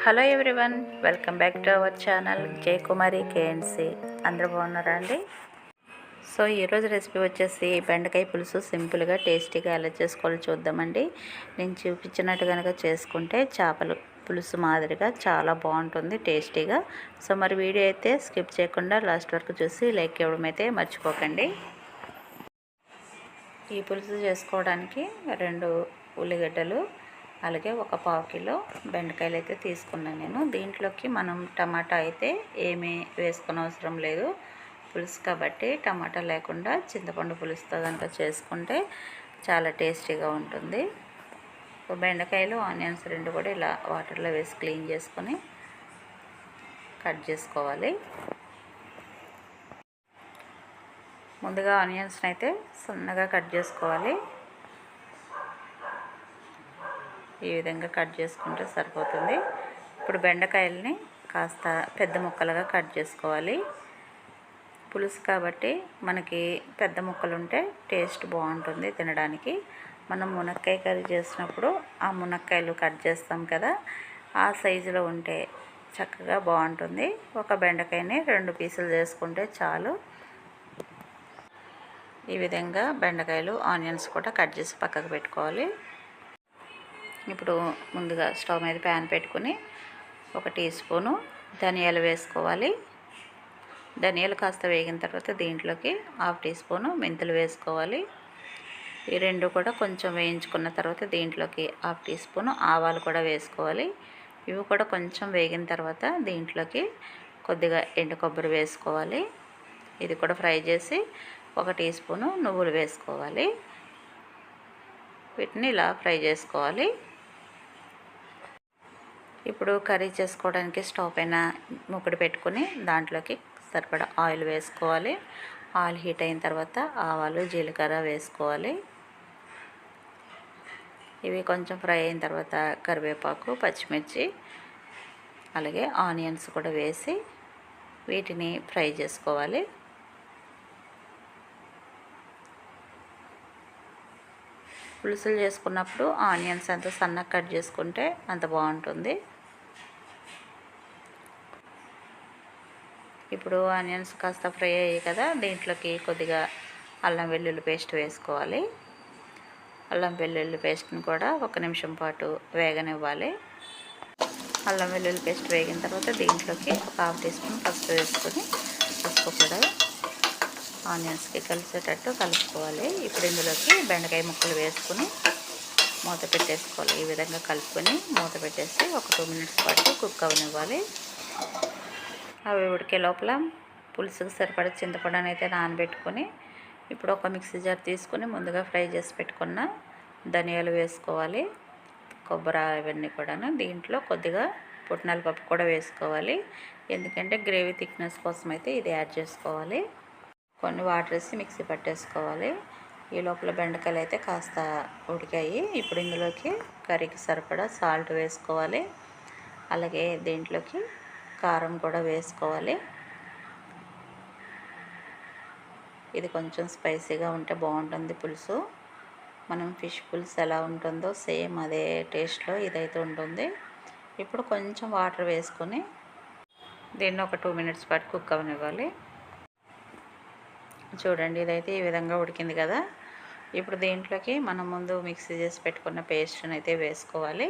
Hello everyone welcome back to our channel Jayakumari KNC అందరూ బాగున్నారా అండి? సో ఈరోజు రెసిపీ వచ్చేసి బెండకాయ పులుసు సింపుల్గా టేస్టీగా ఎలా చేసుకోవాలో చూద్దామండి. నేను చూపించినట్టు కనుక చేసుకుంటే చేపలు పులుసు మాదిరిగా చాలా బాగుంటుంది టేస్టీగా. సో మరి వీడియో అయితే స్కిప్ చేయకుండా లాస్ట్ వరకు చూసి లైక్ ఇవ్వడం అయితే మర్చిపోకండి. ఈ పులుసు చేసుకోవడానికి రెండు ఉల్లిగడ్డలు అలాగే ఒక పావు కిలో బెండకాయలు అయితే తీసుకున్నాను నేను. దీంట్లోకి మనం టమాటా అయితే ఏమీ వేసుకుని అవసరం లేదు. పులుసు కాబట్టి టమాటా లేకుండా చింతపండు పులుసుతో కనుక చేసుకుంటే చాలా టేస్టీగా ఉంటుంది. బెండకాయలు ఆనియన్స్ రెండు కూడా ఇలా వాటర్లో వేసి క్లీన్ చేసుకొని కట్ చేసుకోవాలి. ముందుగా ఆనియన్స్ని అయితే సన్నగా కట్ చేసుకోవాలి. ఈ విధంగా కట్ చేసుకుంటే సరిపోతుంది. ఇప్పుడు బెండకాయలని కాస్త పెద్ద ముక్కలుగా కట్ చేసుకోవాలి. పులుసు కాబట్టి మనకి పెద్ద ముక్కలు ఉంటే టేస్ట్ బాగుంటుంది తినడానికి. మనం మునక్కాయ కర్రీ చేసినప్పుడు ఆ మునక్కాయలు కట్ చేస్తాం కదా ఆ సైజులో ఉంటే చక్కగా బాగుంటుంది. ఒక బెండకాయని రెండు పీసులు చేసుకుంటే చాలు. ఈ విధంగా బెండకాయలు ఆనియన్స్ కూడా కట్ చేసి పక్కకు పెట్టుకోవాలి. ఇప్పుడు ముందుగా స్టవ్ మీద ప్యాన్ పెట్టుకుని ఒక టీ స్పూను ధనియాలు వేసుకోవాలి. ధనియాలు కాస్త వేగిన తర్వాత దీంట్లోకి హాఫ్ టీ స్పూను మెంతులు వేసుకోవాలి. ఈ రెండు కూడా కొంచెం వేయించుకున్న తర్వాత దీంట్లోకి హాఫ్ టీ స్పూను ఆవాలు కూడా వేసుకోవాలి. ఇవి కూడా కొంచెం వేగిన తర్వాత దీంట్లోకి కొద్దిగా ఎండు కొబ్బరి వేసుకోవాలి. ఇది కూడా ఫ్రై చేసి ఒక టీ స్పూను నువ్వులు వేసుకోవాలి. వీటిని ఇలా ఫ్రై చేసుకోవాలి. ఇప్పుడు కర్రీ చేసుకోవడానికి స్టవ్ పైన ముక్కడు పెట్టుకుని దాంట్లోకి సరిపడా ఆయిల్ వేసుకోవాలి. ఆయిల్ హీట్ అయిన తర్వాత ఆవాలు జీలకర్ర వేసుకోవాలి. ఇవి కొంచెం ఫ్రై అయిన తర్వాత కరివేపాకు పచ్చిమిర్చి అలాగే ఆనియన్స్ కూడా వేసి వీటిని ఫ్రై చేసుకోవాలి. పులుసులు చేసుకున్నప్పుడు ఆనియన్స్ అంత సన్నగా కట్ చేసుకుంటే అంత బాగుంటుంది. ఇప్పుడు ఆనియన్స్ కాస్త ఫ్రై అయ్యాయి కదా దీంట్లోకి కొద్దిగా అల్లం వెల్లుల్లి పేస్ట్ వేసుకోవాలి. అల్లం వెల్లుల్లి పేస్ట్ని కూడా ఒక నిమిషం పాటు వేగనివ్వాలి. అల్లం వెల్లుల్లి పేస్ట్ వేగిన తర్వాత దీంట్లోకి ఒక హాఫ్ టీ స్పూన్ పసుపు వేసుకొని పసుపు కూడా ఆనియన్స్కి కలిసేటట్టు కలుపుకోవాలి. ఇప్పుడు ఇందులోకి బెండకాయ ముక్కలు వేసుకుని మూత పెట్టేసుకోవాలి. ఈ విధంగా కలుపుకొని మూత పెట్టేసి ఒక టూ మినిట్స్ పాటు కుక్ అవనివ్వాలి. అవి ఉడికే లోపల పులుసుకు సరిపడ చింతపండుని అయితే నానబెట్టుకొని ఇప్పుడు ఒక మిక్సీ జార్ తీసుకొని ముందుగా ఫ్రై చేసి పెట్టుకున్న ధనియాలు వేసుకోవాలి కొబ్బరి ఇవన్నీ కూడాను. దీంట్లో కొద్దిగా పుట్నాల పప్పు కూడా వేసుకోవాలి. ఎందుకంటే గ్రేవీ థిక్నెస్ కోసం అయితే ఇది యాడ్ చేసుకోవాలి. కొన్ని వాటర్ వేసి మిక్సీ పట్టేసుకోవాలి. ఈ లోపల బెండకాయలు అయితే కాస్త ఉడికాయి. ఇప్పుడు ఇందులోకి కర్రీకి సరిపడా సాల్ట్ వేసుకోవాలి. అలాగే దీంట్లోకి కారం కూడా వేసుకోవాలి. ఇది కొంచెం స్పైసీగా ఉంటే బాగుంటుంది పులుసు. మనం ఫిష్ పులుసు ఎలా ఉంటుందో సేమ్ అదే టేస్ట్లో ఇదైతే ఉంటుంది. ఇప్పుడు కొంచెం వాటర్ వేసుకొని దీన్ని ఒక టూ మినిట్స్ పాటు కుక్ అవనివ్వాలి. చూడండి ఇదైతే ఈ విధంగా ఉడికింది కదా. ఇప్పుడు దీంట్లోకి మనం ముందు మిక్సీ చేసి పెట్టుకున్న పేస్ట్ని అయితే వేసుకోవాలి.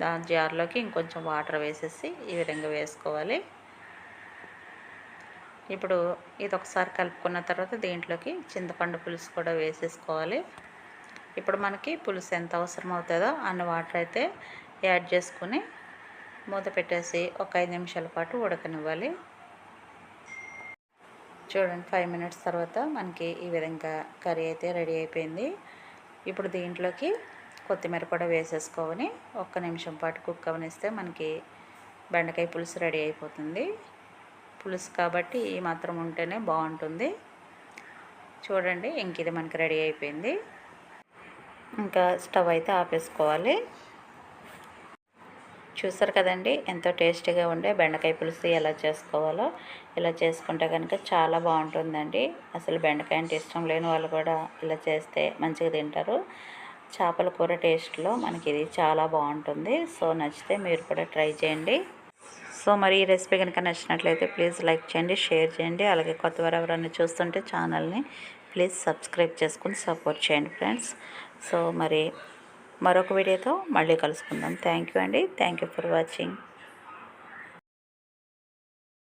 దాని జార్లోకి ఇంకొంచెం వాటర్ వేసేసి ఈ విధంగా వేసుకోవాలి. ఇప్పుడు ఇది ఒకసారి కలుపుకున్న తర్వాత దీంట్లోకి చింతపండు పులుసు కూడా వేసేసుకోవాలి. ఇప్పుడు మనకి పులుసు ఎంత అవసరం అవుతుందో అన్ని వాటర్ అయితే యాడ్ చేసుకుని మూత పెట్టేసి ఒక ఐదు నిమిషాల పాటు ఉడకనివ్వాలి. చూడండి ఫైవ్ మినిట్స్ తర్వాత మనకి ఈ విధంగా కర్రీ అయితే రెడీ అయిపోయింది. ఇప్పుడు దీంట్లోకి కొత్తిమీర కూడా వేసేసుకొని ఒక్క నిమిషం పాటు కుక్ అవనిస్తే మనకి బెండకాయ పులుసు రెడీ అయిపోతుంది. పులుసు కాబట్టి ఈ మాత్రం ఉంటేనే బాగుంటుంది. చూడండి ఇంక ఇది మనకి రెడీ అయిపోయింది. ఇంకా స్టవ్ అయితే ఆపేసుకోవాలి. చూసారు కదండి ఎంతో టేస్టీగా ఉండే బెండకాయ పులుసు ఎలా చేసుకోవాలో. ఇలా చేసుకుంటే కనుక చాలా బాగుంటుందండి. అసలు బెండకాయ అంటే ఇష్టం లేని వాళ్ళు కూడా ఇలా చేస్తే మంచిగా తింటారు. చేపల కూర టేస్ట్లో మనకి ఇది చాలా బాగుంటుంది. సో నచ్చితే మీరు కూడా ట్రై చేయండి. సో మరి ఈ రెసిపీ కనుక నచ్చినట్లయితే ప్లీజ్ లైక్ చేయండి షేర్ చేయండి. అలాగే కొత్తవారు ఎవరైనా చూస్తుంటే ఛానల్ని ప్లీజ్ సబ్స్క్రైబ్ చేసుకుని సపోర్ట్ చేయండి ఫ్రెండ్స్. సో మరి మరొక వీడియోతో మళ్ళీ కలుసుకుందాం. థ్యాంక్ యూ అండి. Thank you for watching.